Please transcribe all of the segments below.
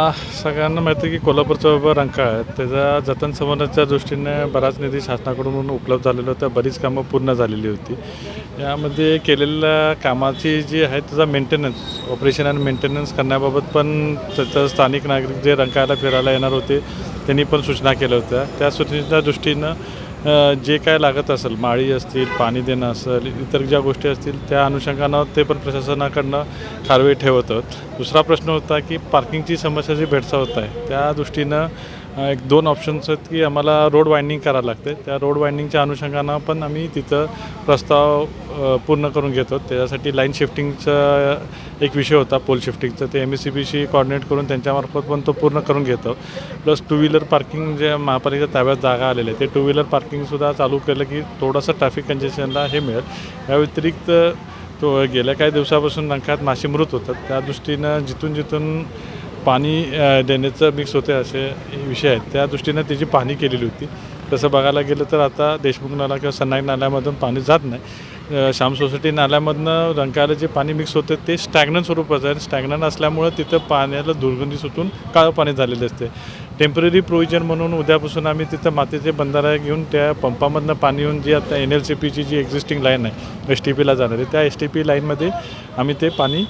सगळ्यांना माहिती आहे की कोल्हापूरचा बाबा रंका आहे. त्याचा जतन संवर्धनाच्या दृष्टीने बराच निधी शासनाकडून उपलब्ध झालेला होता. बरीच कामं पूर्ण झालेली होती. यामध्ये केलेल्या कामाची जी आहे त्याचा मेंटेनन्स ऑपरेशन आणि मेंटेनन्स करण्याबाबत पण त्याचं स्थानिक नागरिक जे रंकायला फिरायला येणार होते त्यांनी पण सूचना केल्या होत्या. त्या सूचनेच्या दृष्टीनं जे काय लागत असेल माळी असतील पाणी देणं असेल इतर ज्या गोष्टी असतील त्या अनुषंगानं ते पण प्रशासनाकडनं कारवाई ठेवतं दुसरा प्रश्न होता की पार्किंगची समस्या जी भेडसावत आहे त्या दृष्टीनं एक दोन ऑप्शन्स आहेत की आम्हाला रोड वाइंडिंग करावं लागते. त्या रोड वाइंडिंगच्या अनुषंगानं पण आम्ही तिथं प्रस्ताव पूर्ण करून घेतो. त्याच्यासाठी लाईन शिफ्टिंगचा एक विषय होता पोल शिफ्टिंगचा ते एम एस सी बीशी कॉर्डिनेट करून त्यांच्यामार्फत पण तो पूर्ण करून घेतो. प्लस टू व्हीलर पार्किंग जे महापालिकेच्या ताब्यात जागा आलेल्या आहे ते टू व्हीलर पार्किंगसुद्धा चालू केलं की थोडंसं ट्रॅफिक कंजेशनला हे मिळेल. या व्यतिरिक्त तो गेल्या काही दिवसापासून रंकाळ्यात मासे मृत होतात. त्या दृष्टीनं जिथून जिथून पाणी देण्याचं मिक्स होते असे विषय आहेत. त्या दृष्टीनं त्याची पाहणी केलेली होती तसं बघायला गेलं तर आता देशमुख नाला किंवा सन्नाई नाल्यामधून पाणी जात नाही. श्याम सोसायटी नाल्यामधनं रंकाळ्याला जे पाणी मिक्स होतं ते स्टॅग्नन स्वरूपाचं आहे. स्टॅग्नन असल्यामुळं तिथं पाण्याला दुर्गंधी सुटून काळं पाणी झालेलं असते टेंपररी प्रोव्हिजन म्हणून उद्यापासून आम्ही तिथं मातीचे बंधारा घेऊन त्या पंपामधनं पाणी येऊन जी आता एन एल सी पीची जी एक्झिस्टिंग लाईन आहे एस टी पीला जाणारी त्या एस टी पी लाईनमध्ये आम्ही ते पाणी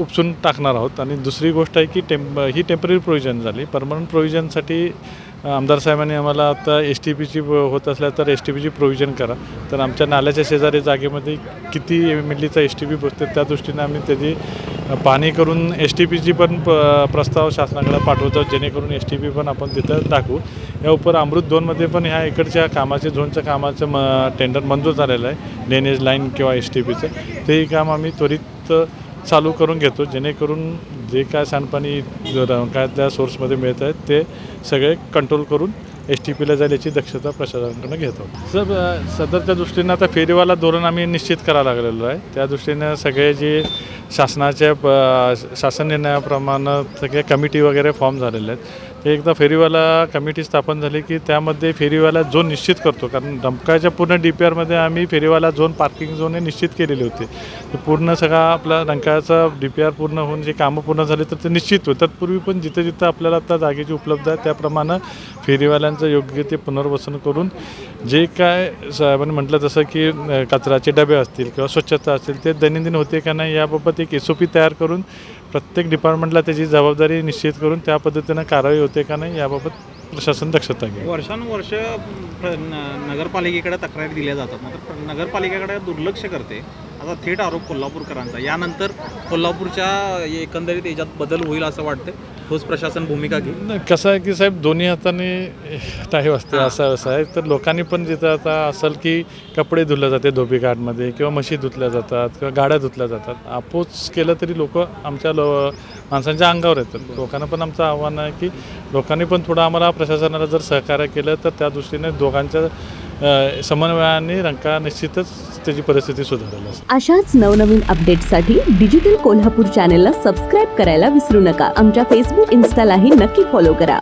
उपसून टाकणार आहोत. आणि दुसरी गोष्ट आहे की टेम्प ही टेंपररी प्रोव्हिजन झाली. परमनंट प्रोव्हिजनसाठी आमदार साहेबांनी आम्हाला आता एस टी पीची होत असल्या तर एस टी पीची प्रोव्हिजन करा. तर आमच्या नाल्याच्या शेजारी जागेमध्ये किती मिलीचा एस टी पी बसते त्या दृष्टीने आम्ही त्याची पाणी करून एस टी पीची पण प- प्रस्ताव शासनाकडे पाठवतो. जेणेकरून एस टी पी पण आपण तिथं टाकू. या उपर अमृत दोनमध्ये पण ह्या इकडच्या कामाचे झोनच्या कामाचं म टेंडर मंजूर झालेलं आहे. ड्रेनेज लाईन किंवा एस टी पीचं तेही काम आम्ही त्वरित चालू करून घेतो जेणेकरून जे काय सांडपाणी काय त्या सोर्समध्ये मिळत आहेत ते सगळे कंट्रोल करून एस टी पीला जाईल याची दक्षता प्रशासनाकडून घेतो सर सदरच्या दृष्टीनं आता फेरीवाला धोरण आम्ही निश्चित करायला लागलेलो आहे. त्या दृष्टीनं सगळे जे शासनाच्या प- शासन निर्णयाप्रमाणे सगळे कमिटी वगैरे फॉर्म झालेले आहेत. एकदा फेरीवाला कमिटी स्थापन झाली की त्यामध्ये फेरीवाला झोन निश्चित करतो. कारण डमकाच्या पूर्ण डी पी आरमध्ये आम्ही फेरीवाला झोन पार्किंग झोन हे निश्चित केलेले होते. पूर्ण सगळा आपला रंकाळ्याचा डी पी आर पूर्ण होऊन जे कामं पूर्ण झाले तर ते निश्चित होतं. तत्पूर्वी पण जिथं जिथं आपल्याला आता जागेची उपलब्ध आहे त्याप्रमाणे फेरीवाल्यांचं योग्य ते पुनर्वसन करून जे काय साहेबांनी म्हटलं जसं की कचऱ्याचे डबे असतील किंवा स्वच्छता असतील ते दैनंदिन होते का नाही याबाबत एक एस ओ पी तयार करून प्रत्येक डिपार्टमेंटला त्याची जबाबदारी निश्चित करून त्या पद्धतीनं कारवाई होते का नाही याबाबत प्रशासन दक्षता घ्या. वर्षानुवर्ष न- नगरपालिकेकडे तक्रारी दिल्या जातात. मात्र नगरपालिकेकडे दुर्लक्ष करते. आता थेट आरोप कोल्हापूरकरांचा. यानंतर कोल्हापूरच्या एकंदरीत याच्यात बदल होईल असं वाटतं ठोस प्रशासन भूमिका घेईल नाही, कसं आहे की साहेब दोन्ही हाताने टाईम असते असं असं आहे. तर लोकांनी पण जिथं आता असेल की कपडे धुतले जाते धोबी घाटमध्ये किंवा म्हशी धुतल्या जातात किंवा गाड्या धुतल्या जातात. अपोज केलं तरी लोक आमच्या लो माणसांच्या अंगावर येतात. लोकांना पण आमचं आव्हान आहे की लोकांनी पण थोडं आम्हाला प्रशासनाला जर सहकार्य केलं तर त्या दृष्टीने दोघांच्या समन्वयाने रंका निश्चितच त्याची परिस्थिती सुधारेल अशाच नवनवीन अपडेटसाठी डिजिटल कोल्हापूर चॅनेलला सबस्क्राईब करायला विसरू नका. आमच्या फेसबुक इन्स्टालाही नक्की फॉलो करा.